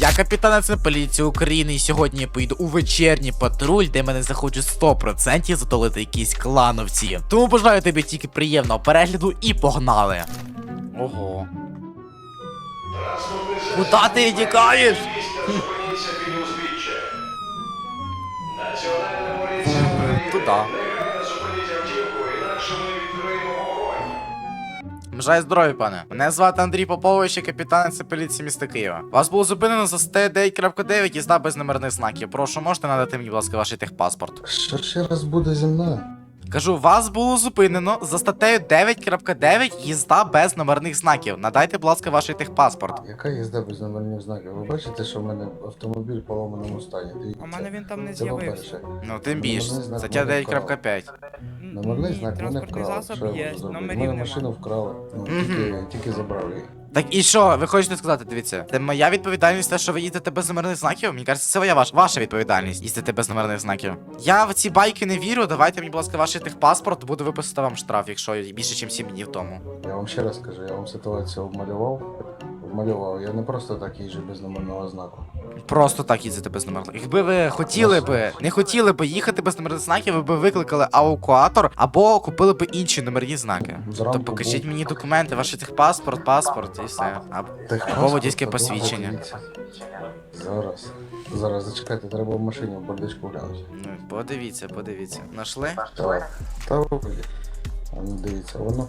Я капітан Національної поліції України і сьогодні я поїду у вечірній патруль, де мене захочуть 100% затолити якісь клановці. Тому бажаю тобі тільки приємного перегляду і погнали. Ого. Куда ти тікаєш? Туда. Бажаю здоров'я, пане. Мене звати Андрій Попович, капітанець капітан поліції міста Києва. Вас було зупинено за статтею 9.9 їзда без номерних знаків. Прошу, можете надати мені, будь ласка, ваш техпаспорт. Що ще раз буде зі мною? Кажу, вас було зупинено за статтею 9.9 їзда без номерних знаків. Надайте, будь ласка, ваш техпаспорт. Яка їзда без номерних знаків? Ви бачите, що в мене автомобіль в поломаному стані? Дивіться. У мене він там не Це з'явився. по-перше. Ну, тим більше. Номерний знак Стаття мене 9.5. Номерний Ні, знак мене транспортний вкрали. засіб Що я є, можу зробити? номерів Мене машину вкрали. Ну, Мгм. тільки, тільки забрав її. Так і що, ви хочете сказати, дивіться, це моя відповідальність, те, що ви їдете без номерних знаків? Мені кажеться, це моя ваш, ваша відповідальність, їздити без номерних знаків. Я в ці байки не вірю. Давайте мені, будь ласка, ваш техпаспорт, буду виписати вам штраф, якщо більше, ніж 7 днів тому. Я вам ще раз кажу, я вам ситуацію обмалював. Обмалював. Я не просто так їжджу без номерного знаку. Просто так їздити без номерних. Якби ви хотіли би, не хотіли би їхати без номерних знаків, ви б викликали аукуатор або купили б інші номерні знаки. Зранку То покажіть був. мені документи, ваш техпаспорт, паспорт і все. Або водійське посвідчення. Зараз. Зараз зачекайте, треба в машині в бардачку глянути. ну, подивіться, подивіться. Нашли? Так. Та. А ну дивіться, воно.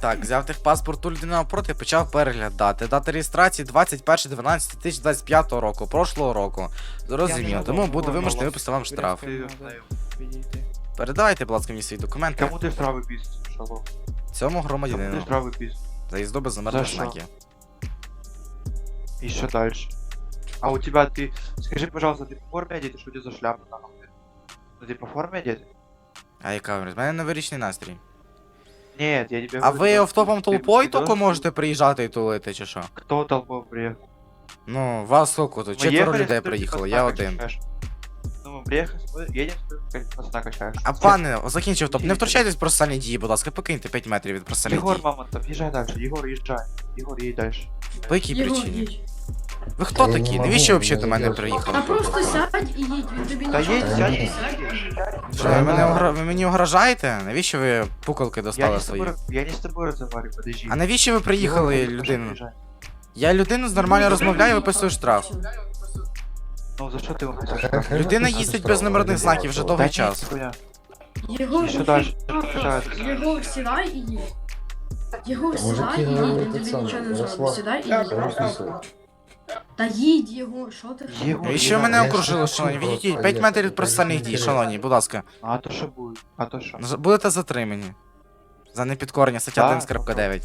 М, Так, взяв техпаспорт у людини навпроти і почав переглядати. Дата реєстрації 21.12.2025 року, прошлого року. Зрозуміло, тому буду вимушений випустити вам штраф. Підійти. Передавайте, будь ласка, мені свої документи Кому ты штрафы пишешь, Шалом? цьому Кому ты громадянину штрафы пишешь? за їзду без номерних За що? знаків. И что дальше? А у тебя ты... Скажи, пожалуйста, ты по форме одет? и Что у тебя за шляпа на голове? Ну ты по форме одет? А яка ви? У мене новорічний настрій. Нет, я тебе А говорю, ви что автопом ты- толпою ты тільки должен- можете приїжджати і тулити, чи що? Кто толпой приехал? Ну, вас сколько тут? Мы Четверо ехали, людей что ты приїхало, пацана я один. качаешь? Ну мы приехали, мы едем, что ты как пацана качаешь. А пане, закінчив топ. Не втручайтесь в процесуальні дії, будь ласка, покиньте 5 метрів від процесуальних Егор дій. Мамонтов, езжай дальше, Егор, езжай. Егор, едь дальше. По якій Єгор, причині? їдь. Ви хто Я не такі? можу, Навіщо взагалі до мене приїхали? Та просто сядь і їдь, він тобі Да нічого едь, не сядь. Що, ви, мене огра... ви мені угрожаєте? Навіщо ви пукалки Я достали не, свої? тобой, я не с тобой разговариваю, подожди. А навіщо ви приїхали людину? Я людину нормально розмовляю, виписую штраф. Ну за что ты его хотел Хай- штраф? хай Людина їздить без номерних знаків вже довгий час. нихуя. Єгор, Що ну, що? Що сідай і їдь. Та мужики сідай і їдь, говорять він те тобі саме, нічого не Ярослав. зробить. Сідай і їдь. Та їдь, його, що ти? Егор, І що мене Я окружили, ж шановні? хочу Відійдіть просто 5 метрів процесуальних дій, шановні, будь ласка. А то що буде? А то що? З- Будете затримані. За непідкорення, стаття Так, 11.9.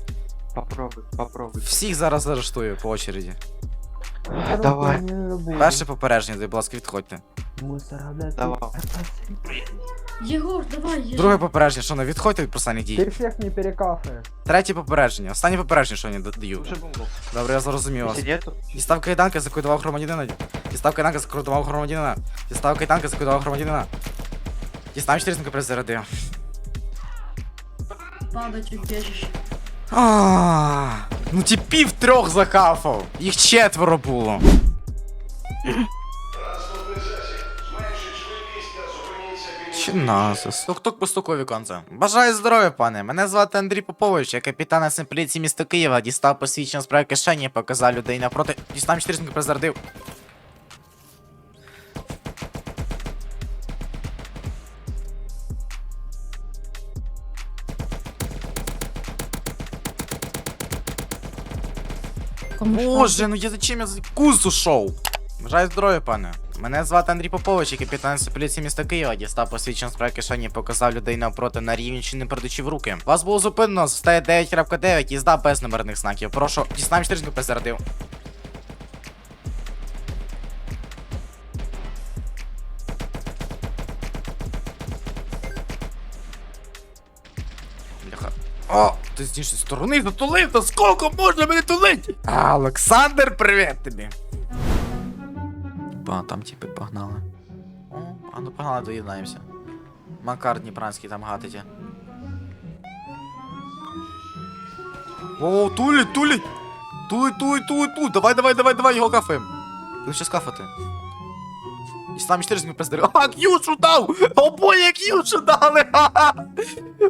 Попробуй, попробуй. Всіх зараз арештую по очереді. Давай, Перше попередження, будь ласка, відходьте. давай. Єгор, давай, їжджай. Друге попередження, що не відходьте від процесуальних дій. Ты всех не перекафаешь. Третє попередження. Останнє попередження, що я не даю. Уже бомбу. Добре, я зрозумів вас. Если нету, Дістав кайданки, закодував громадянина. Дістав кайданки, закодував громадянина. Дістав кайданки, закодував громадянина. Дістав 400 призарядив. Падать у бежище. Ну типів трьох захафав. Їх четверо було. Транспортний засіб. Зменшіть швидкість та зупиніться біля Чи насос? Тук-тук постукові конце. Бажаю здоров'я, пане. Мене звати Андрій Попович, я капітан СМ поліції міста Києва. Дістав посвідчення з правої кишені, показав людей напроти. Дістав 400 призарядив. Боже, ну я зачем я за кус ушов? Бажаю здоров'я, пане. Мене звати Андрій Попович, я капітан поліції міста Києва. Дістав посвідчення з правої кишені, показав людей навпроти на рівні чи не передачі в руки. Вас було зупинено, стає 9.9, їзда без номерних знаків. Прошу, дістав 400 призарядив. Бляха. О, ти з іншої сторони затулив, та скільки можна мене тулити? А, Олександр, привіт тобі. Ба, там типи погнали. О, а ну погнали, доєднаємося. Макар Дніпранський там гатить. О, тулять, тулять! Тут, тут, тут, тут. Давай, давай, давай, давай, його кафем. Будемо щас кафати. І сам 4 ми пиздарили. А, к'юшу дав! Обоє к'юшу дали! Ха-ха!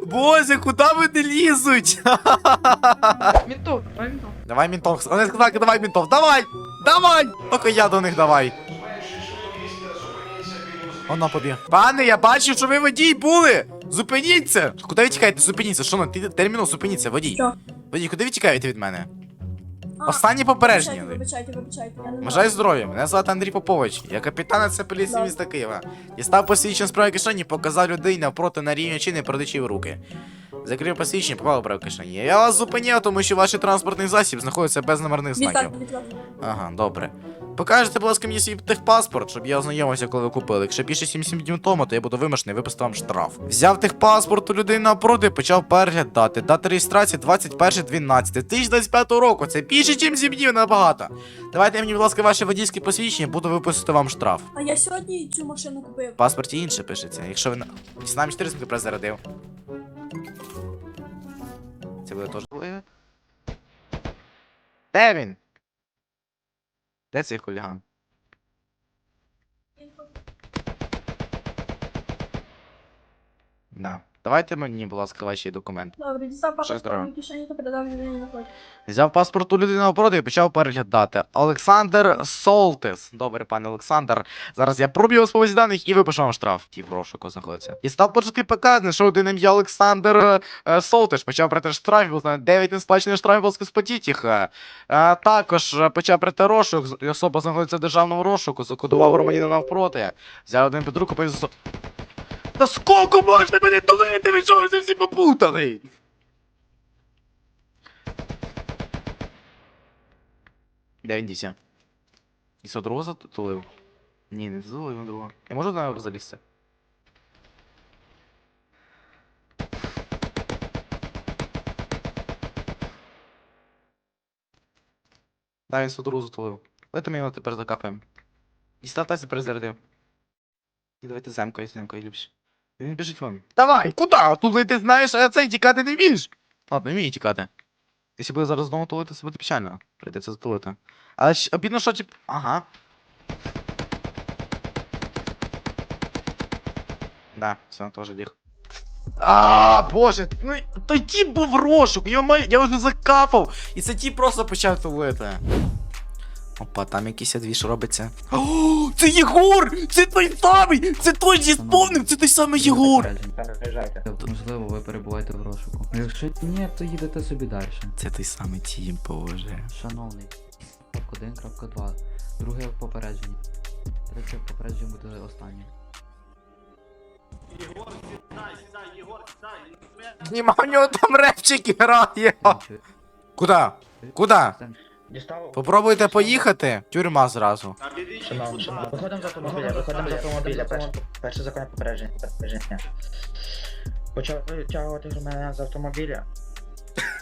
Боже, куда вони лізуть? Ментов, давай ментов. Давай мінтов. Вони сказали, давай мінтов. Давай! Давай! Тільки я до них давай. Вона побіг. Пане, я бачив, що ви водій були! Зупиніться! Куди ви тікаєте? Зупиніться. Що на терміну терміново зупиніться, водій. Що? Водій, куди ви тікаєте від мене? Останні попередження. Вибачайте, вибачайте, вибачайте. Я не Бажаю здоров'я, мене звати Андрій Попович. Я капітан НЦ поліції міста Києва. Дістав посвідчення справи кишені, показав людей навпроти на рівні чи не продачі в руки. Закрив посвідчення, поклав право кишені. Я вас зупиняв, тому що ваш транспортний засіб знаходиться без номерних знаків. Ага, добре. Покажете, будь ласка, мені свій техпаспорт, щоб я ознайомився, коли ви купили. Якщо більше 77 днів тому, то я буду вимушений виписати вам штраф. Взяв техпаспорт у людини напроти, почав переглядати. Дата реєстрації 21.12. 2025 року. Це більше, ніж 7 днів набагато. Давайте мені, будь ласка, ваше водійське посвідчення, буду виписати вам штраф. А я сьогодні цю машину купив. В паспорті інше пишеться. Якщо ви на. Нам 4 сміки зарядив. Це буде теж. Де він? Де цей хуліган? Да. Давайте мені, будь ласка, ваші документи. Добре, дістав паспорт в кишені та передав людині на ході. Взяв паспорт у людини навпроти і почав переглядати. Олександр Солтис. Добре, пане Олександр. Зараз я проб'ю вас по базі даних і випишу вам штраф. Ті в розшуку знаходиться. І став почати ПК, знайшов один ім'я Олександр е, Солтиш. Почав прийти штраф, був на 9 несплачених штрафів Волскоспотітіх. Е, також е, почав прийти розшук. Особа знаходиться в державному розшуку, закодував громадянина навпроти. Взяв один під руку, повіз за... Та скільки можна мене тулити? Ви що ви всі попутали? Де він? І що, другого затулив? Ні, не затулив, він другого. Я можу на нього залізти? Да, він другого затулив. Давайте ми його тепер закапаємо. І став тепер зарядив. І давайте замкою, замкою любиш. Він біжить вон. Давай, куди? Тут ти знаєш, а цей тікати не вмієш. Ладно, вміє тікати. Якщо буде зараз знову тулити, це буде печально. Прийдеться затулити. Але ж обідно, що тип. Ага. Да, все, теж ліг. А, боже, ну той тіп був розшук, я вже закапав. І це тіп просто почав тулити. Опа, там якийсь двіж робиться. О, це Єгор! Це той самий! Це той зі сповнив! Це той самий Єгор! Можливо, ви перебуваєте в розшуку. А Якщо ні, то їдете собі далі. Це той самий тіп, боже. Шановний. Крапка 1, крапка 2. Друге попередження. Третє попередження буде останнє. Німа, у нього там репчик грає. Куда? Куда? Все. Попробуйте поїхати. Тюрма зразу. Шановні, шановні, виходимо з автомобіля, виходимо з автомобіля. Перше, перше законне попередження. попередження. Почав витягувати громадян з автомобіля.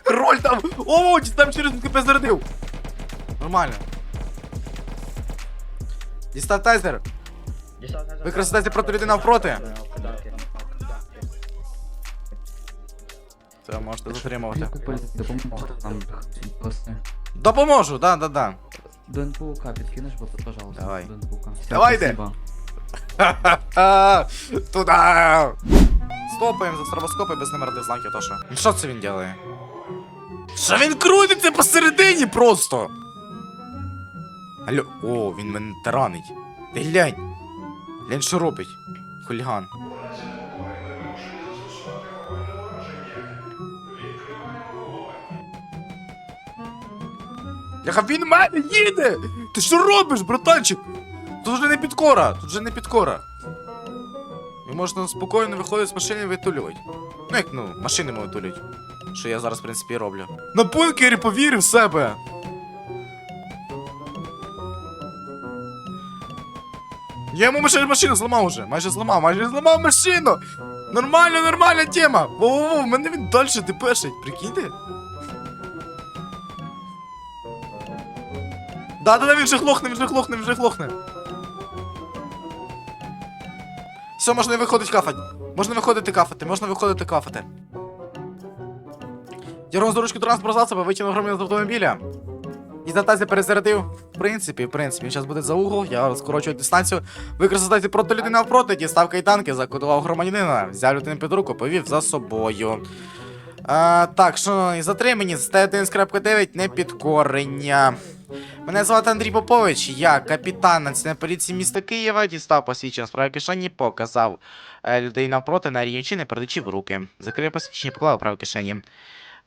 Роль там! О, там через КП зарядив! Нормально. Дістав тайзер. Дістав Використайте проти людини навпроти. Це можете затримувати. Нам спасти. Допоможу, да, да, да. До НПУК підкинеш, бо пожалуйста. Давай. До НПУК. Давай, йди. Ха-ха-ха! Туда! Стопаємо за стробоскопи без номерних знаків, то що? Що це він делає? Що він крутиться посередині просто? Алло, о, він мене таранить. Ти глянь. Глянь, що робить? Хуліган. Яха він мене їде! Ти що робиш, братанчик? Тут вже не підкора, тут вже не підкора. Ви можете спокійно виходити з машини і витулювати. Ну як ну, машини можуть витулюють. Що я зараз, в принципі, і роблю. На бункері повірив в себе. Я йому машину, машину зламав уже. Майже зламав, майже зламав машину. Нормально, нормальна тема. Во-во-во, в мене він далі депешить, прикиньте. Да, да, да, він вже глохне, він вже глохне, він вже глохне. Все, можна виходити кафати. Можна виходити кафати, можна виходити кафати. Я роздорожку транспорт засоби витягнув громадян з автомобіля. Дізатазі перезарядив. В принципі, в принципі, він зараз буде за угол, я скорочую дистанцію. Використати проти людини навпроти, дістав кайданки, закодував громадянина, взяв людину під руку, повів за собою. А, так, шановні, затримані, стаття 1.9 непідкорення. Мене звати Андрій Попович, я капітан Національної поліції міста Києва, дістав посвідчення справи кишені, показав е, людей навпроти на рівні не передачі в руки. Закрив посвідчення, поклав право кишені.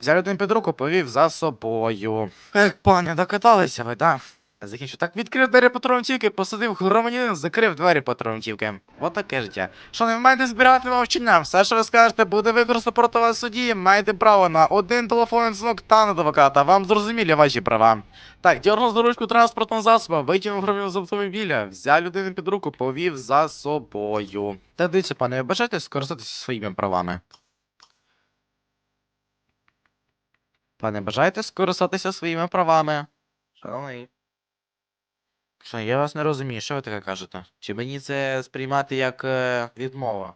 Взяв людину під руку, повів за собою. Ех, пане, докаталися ви, да? Закінчу. Так відкрив двері патронтівки, посадив громадянина, закрив двері патронтівки. От таке життя. Що не маєте збирати мовчання? Все, що ви скажете, буде використано проти вас в суді. Маєте право на один телефонний дзвінок та на адвоката. Вам зрозумілі ваші права. Так, дьорнув за ручку транспортного засобу, витягнув громадянина з автомобіля, взяв людину під руку, повів за собою. Та дивіться, пане, бажаєте скористатися своїми правами? Пане, бажаєте скористатися своїми правами? Шановний. Що, я вас не розумію, що ви таке кажете? Чи мені це сприймати як е, відмова?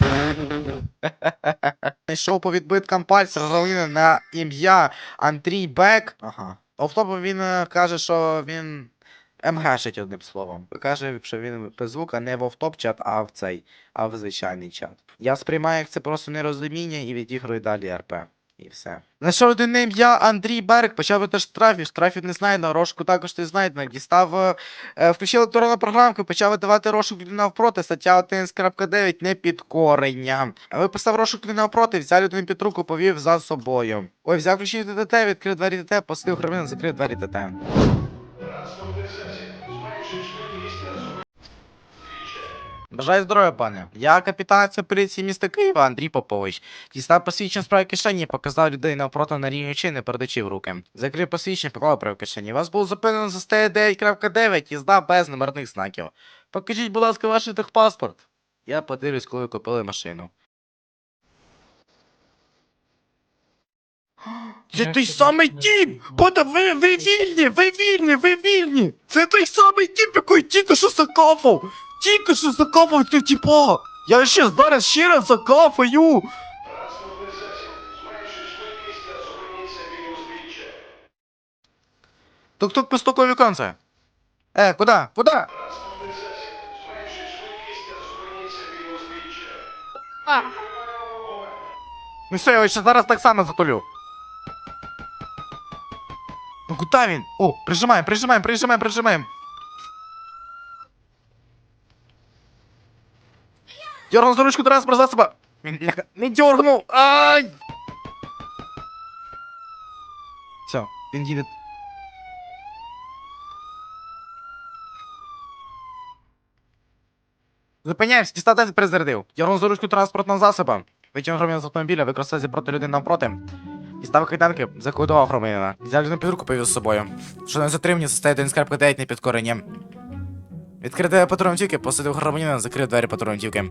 Йшов по відбиткам пальця громадянина на ім'я Андрій Бек. Ага. Автопом він е, каже, що він МГшить одним словом. Каже, що він без звука не в автоп-чат, а в цей, а в звичайний чат. Я сприймаю як це просто нерозуміння і відіграю далі РП. І все. Знайшов один на ім'я Андрій Берг, почав вити штрафів, штрафів не знайдено, розшуку також не знайдено. Дістав, е, е, включив електронну програмку, почав видавати людини навпроти, стаття 11.9 непідкорення. Виписав розшук людини навпроти, взяв людину під руку, повів за собою. Ой, взяв ключі ТТ, відкрив двері ТТ, посадив громадянина, закрив двері ТТ. Бажаю здоров'я, пане. Я капітан поліції міста Києва Андрій Попович. Дістав посвідчення справи кишені, показав людей навпроти на рівні не передачі в руки. Закрив посвідчення, поклав право кишені. Вас було зупинено за статтею 9.9 їзда без номерних знаків. Покажіть, будь ласка, ваш техпаспорт. Я подивлюсь, коли купили машину. Це той самий тіп! Пота, ви, ви вільні, ви вільні, ви вільні! Це той самий тіп, який тільки що закапав! Тільки що закапав цю тіпа! Я ще зараз ще раз закапаю! Тук-тук постукав віконце. Е, куди? Куди? А, Ну все, я його ще зараз так само затулю. Ну куди він? О, прижимаємо, прижимаємо, прижимаємо, прижимаємо. Дергнув за ручку транспорт засоба. Не дергнув. Ай! Все, їде. Зупиняємось, дістати перезарядив. Дергнув за ручку транспортного засоба. Витягнув громадянина з автомобіля, використав проти людини навпроти. Дістав кайданки, закодував громадянина. Взяв людину під руку повів з собою. Що не затримані, состоїть один скарб 9 не підкорення. Відкрив двері патронтівки, посадив громадянина, закрив двері патронтівки.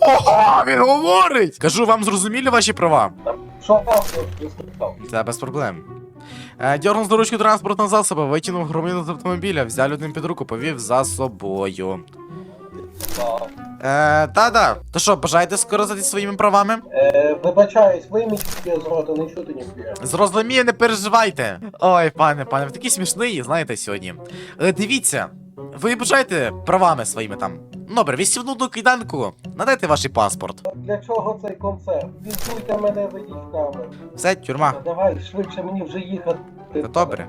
Ого, він говорить! Кажу, вам зрозумілі ваші права? Це без проблем. Е, Дьорнув за ручку транспортного засобу, витягнув громадянина з автомобіля, взяв людину під руку, повів за собою. Е, та-да. То що, бажаєте скористатися своїми правами? Е, вибачаюсь, вийміть з рота, не чути ніхуя. Зрозумію, не переживайте. Ой, пане, пане, ви такий смішний, знаєте, сьогодні. Е, дивіться, ви бажаєте правами своїми там. Добре, відсівну до кайданку, надайте ваш паспорт. Для чого цей концерт? Візуйте мене, ведіть в. Все, тюрма. Давай, швидше мені вже їхати. Та добре.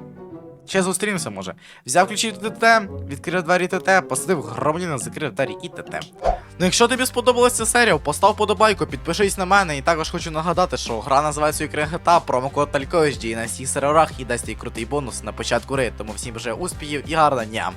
Ще зустрінемося, може. Взяв ключі від ТТ, відкрив двері ТТ, посадив громадянина, закрив двері і ТТ. Ну якщо тобі сподобалася ця серія, постав подобайку, підпишись на мене і також хочу нагадати, що гра називається GTA, промокод Талькович діє на всіх серверах і дасть їй крутий бонус на початку гри. Тому всім бажаю успіхів і гарного дня.